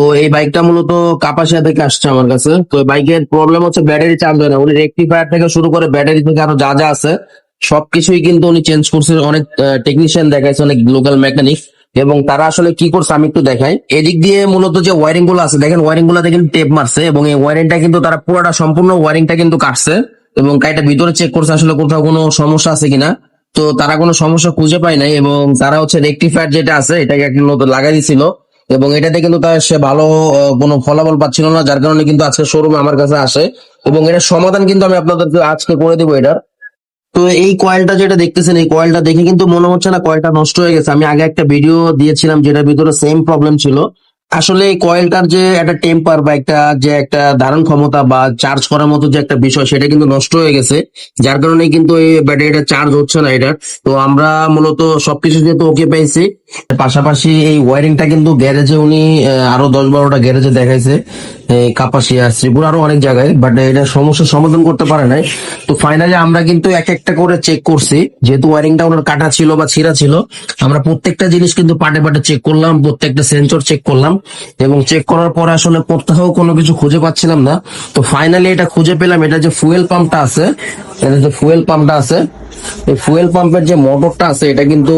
তো এই বাইকটা মূলত কাপাসিয়া থেকে আসছে আমার কাছে। তো বাইকের প্রবলেম হচ্ছে ব্যাটারি চার্জ হয় না। উনি রেক্টিফায়ার থেকে শুরু করে ব্যাটারি থেকে আরও যা যা আছে, সবকিছুই কিন্তু উনি চেঞ্জ করছে। অনেক টেকনিশিয়ান দেখাইছে, অনেক লোকাল মেকানিক এবং তারা আসলে কি করছে আমি একটু দেখাই। এদিক দিয়ে মূলত যে ওয়ারিংগুলো আছে, দেখেন ওয়ারিংগুলো কিন্তু টেপ মারছে এবং এই ওয়ারিংটা কিন্তু তারা পুরোটা সম্পূর্ণ ওয়ারিংটা কিন্তু কাটছে এবং কাইটা ভিতরে চেক করছে আসলে কোথাও কোনো সমস্যা আছে কিনা। তো তারা কোনো সমস্যা খুঁজে পায় নাই এবং তারা হচ্ছে রেক্টিফায়ার যেটা আছে, এটাকে একটা লাগাই দিছিল। এবং এটাতে কিন্তু তার সে ভালো কোনো ফলাফল পাচ্ছিল না, যার কারণে কিন্তু আজকে শোরুমে আমার কাছে আসে। এবং এটার সমাধান কিন্তু আমি আপনাদেরকে আজকে করে দেবো এটার। তো এই কয়েলটা যেটা দেখতেছেন, এই কয়েলটা দেখে কিন্তু মনে হচ্ছে না কয়েলটা নষ্ট হয়ে গেছে। আমি আগে একটা ভিডিও দিয়েছিলাম, যেটার ভিতরে সেম প্রবলেম ছিল। আসলে কয়েলটার যে একটা টেম্পার বা একটা, যে একটা ধারণ ক্ষমতা বা চার্জ করার মতো যে একটা বিষয়, সেটা কিন্তু নষ্ট হয়ে গেছে, যার কারণে কিন্তু এই ব্যাটারিটা চার্জ হচ্ছে না এটার। তো আমরা মূলত সবকিছু যেহেতু ওকে পেয়েছি পাশাপাশি এই ওয়ারিংটা কিন্তু গ্যারেজে উনি আরও দশ বারোটা গ্যারেজে দেখাইছে কাপাসিয়া, শ্রীপুর আরও অনেক জায়গায় বাট এটা সমস্যার সমাধান করতে পারে নাই। তো ফাইনালি আমরা কিন্তু এক একটা করে চেক করছি, যেহেতু ওয়ারিংটা ওনার কাটা ছিল বা ছিঁড়া ছিল, আমরা প্রত্যেকটা জিনিস কিন্তু পাটে পাটে চেক করলাম, প্রত্যেকটা সেন্সর চেক করলাম এবং চেক করার পর আসলে কোথাও কোনো কিছু খুঁজে পাচ্ছিলাম না। তো ফাইনালি এটা খুঁজে পেলাম, এটা যে ফুয়েল পাম্পটা আছে, এটা যে ফুয়েল পাম্পটা আছে, এই ফুয়েল পাম্পের যে মোটরটা আছে, এটা কিন্তু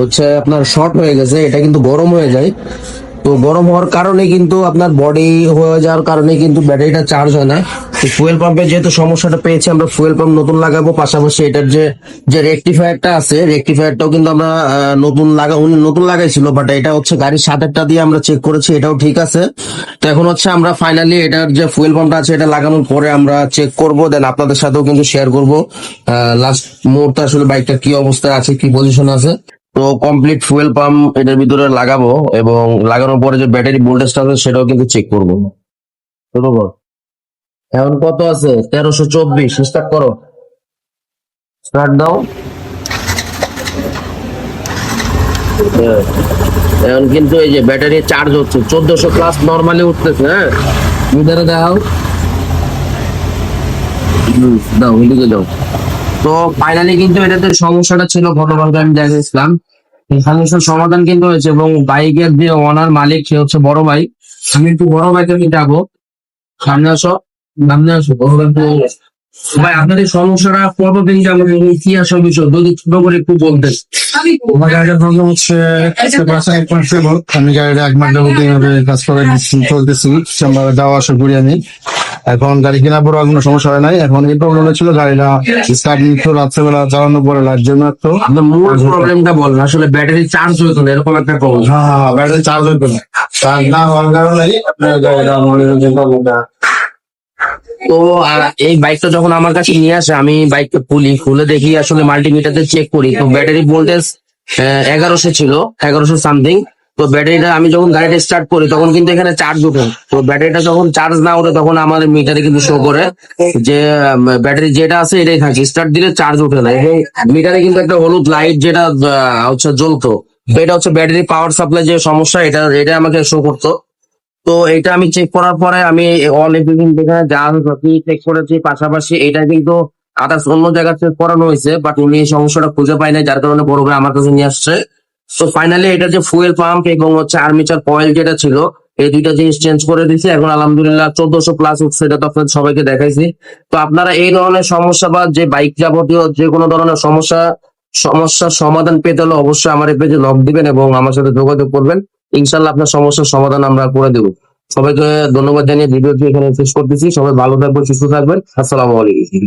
হচ্ছে আপনার শর্ট হয়ে গেছে, এটা কিন্তু গরম হয়ে যায়। তো গরম হওয়ার কারণে কিন্তু আপনার বডি হয়ে যাওয়ার কারণে কিন্তু ব্যাটারিটা চার্জ হয় না। তো ফুয়েল পাম্পের যেহেতু সমস্যাটা পেয়েছি, আমরা ফুয়েল পাম্প নতুন লাগাবো। পাশাপাশি এটার যে যে রেকটিফায়ারটা আছে রেকটিফায়ারটাও কিন্তু আমরা নতুন লাগা, উনি নতুন লাগাইছিল বাট এটা হচ্ছে গাড়ির সাতেরটা দিয়ে আমরা চেক করেছি, এটাও ঠিক আছে। তো এখন হচ্ছে আমরা ফাইনালি এটার যে ফুয়েল পাম্পটা আছে, এটা লাগানোর পরে আমরা চেক করব দেন আপনাদের সাথেও কিন্তু শেয়ার করব। লাস্ট মুহূর্তে আসলে বাইকটা কি অবস্থায় আছে, কি পজিশন আছে। তো কমপ্লিট ফুয়েল পাম্প এটার ভিতরে লাগাবো এবং লাগানোর পরে যে ব্যাটারি ভোল্টেজটা আছে সেটাও কিন্তু চেক করব। এখন কত আছে? তেরোশো চব্বিশ স্টার্ট করো। স্টার্ট দাও। এখন কিন্তু এই যে ব্যাটারি চার্জ হচ্ছে, চোদ্দশো প্লাস নর্মালি উঠতেছে হ্যাঁ? মিটারে দেখাও দাও ওইদিকে দাও। তো ফাইনালি কিন্তু এটাতে সমস্যাটা ছিল গতকালকে আমি দেখেছিলাম সমস্যার সমাধান কিন্তু হয়েছে এবং বাইকের যে ওনার মালিক, সে হচ্ছে বড় ভাই। আমি একটু বড় ভাইকে আমি যাব। সামনে আসো। সামনে আসো। বড় ভাই। ভাই আপনার এই সমস্যাটা কতদিন যাব কি আসল বিষয় যদি ছোট করে একটু বলতেন। আমার গাড়িটার প্রবলেম হচ্ছে এক মাস যাব আমি গাড়িটা এক মাস যাব এইভাবে কাজ করে চলতেছি। আমরা যাওয়া আসা করি আমি। এখন গাড়ি কেনার পর কোনো সমস্যা হয় নাই। এখন এই প্রবলেম ছিল গাড়িটা স্টার্ট নিত রাত্রেবেলা চালানোর পরে লাইট জন্য আপনার মূল প্রবলেমটা বলেন আসলে ব্যাটারি চার্জ হইতো না এরকম একটা প্রবলেম হ্যাঁ হ্যাঁ ব্যাটারি চার্জ হইতো না। চার্জ না হওয়ার কারণে আপনার গাড়িটা মনে হচ্ছে প্রবলেমটা তো এই বাইকটা যখন আমার কাছে নিয়ে আসে, আমি বাইকটা খুলি, খুলে দেখি আসলে মাল্টিমিটারতে চেক করি। তো ব্যাটারি ভোল্টেজ এগারোশো ছিল, এগারোশো সামথিং তো ব্যাটারিটা আমি যখন গাড়িটা স্টার্ট করি, তখন কিন্তু এখানে চার্জ উঠে তো ব্যাটারিটা যখন চার্জ না ওঠে, তখন আমার মিটারে কিন্তু শো করে যে ব্যাটারি যেটা আছে, এটাই থাকে। স্টার্ট দিলে চার্জ উঠে না। এবং মিটারে কিন্তু একটা হলুদ লাইট যেটা হচ্ছে জ্বলতো। এটা হচ্ছে ব্যাটারি পাওয়ার সাপ্লাই যে সমস্যা, এটা এটা আমাকে শো করতো। তো এটা আমি চেক করার পরে আমি অল এখানে যা চেক করেছি। পাশাপাশি এটা কিন্তু আদার্স অন্য জায়গা চেক করানো হয়েছে বাট উনি এই সমস্যাটা খুঁজে পায় না যার কারণে বড় আমার কাছে নিয়ে আসছে। তো ফাইনালি এটা যে ফুয়েল পাম্প এবং হচ্ছে আর্মিচার কয়েল যেটা ছিল, এই দুইটা জিনিস চেঞ্জ করে দিয়েছি। এখন আলহামদুলিল্লাহ চোদ্দশো প্লাস উঠছে, এটা তো আপনাদের সবাইকে দেখাইছি। তো আপনারা এই ধরনের সমস্যা বা যে বাইক যাবতীয় যে কোনো ধরনের সমস্যা, সমস্যার সমাধান পেতে হলে অবশ্যই আমার এই পেজে লক দিবেন এবং আমার সাথে যোগাযোগ করবেন। ইনশাল্লাহ আপনার সমস্যার সমাধান আমরা করে দেবো। সবাইকে ধন্যবাদ জানিয়ে ভিডিওটি এখানে শেষ করতেছি। সবাই ভালো থাকবেন, সুস্থ থাকবেন। আসসালামু আলাইকুম।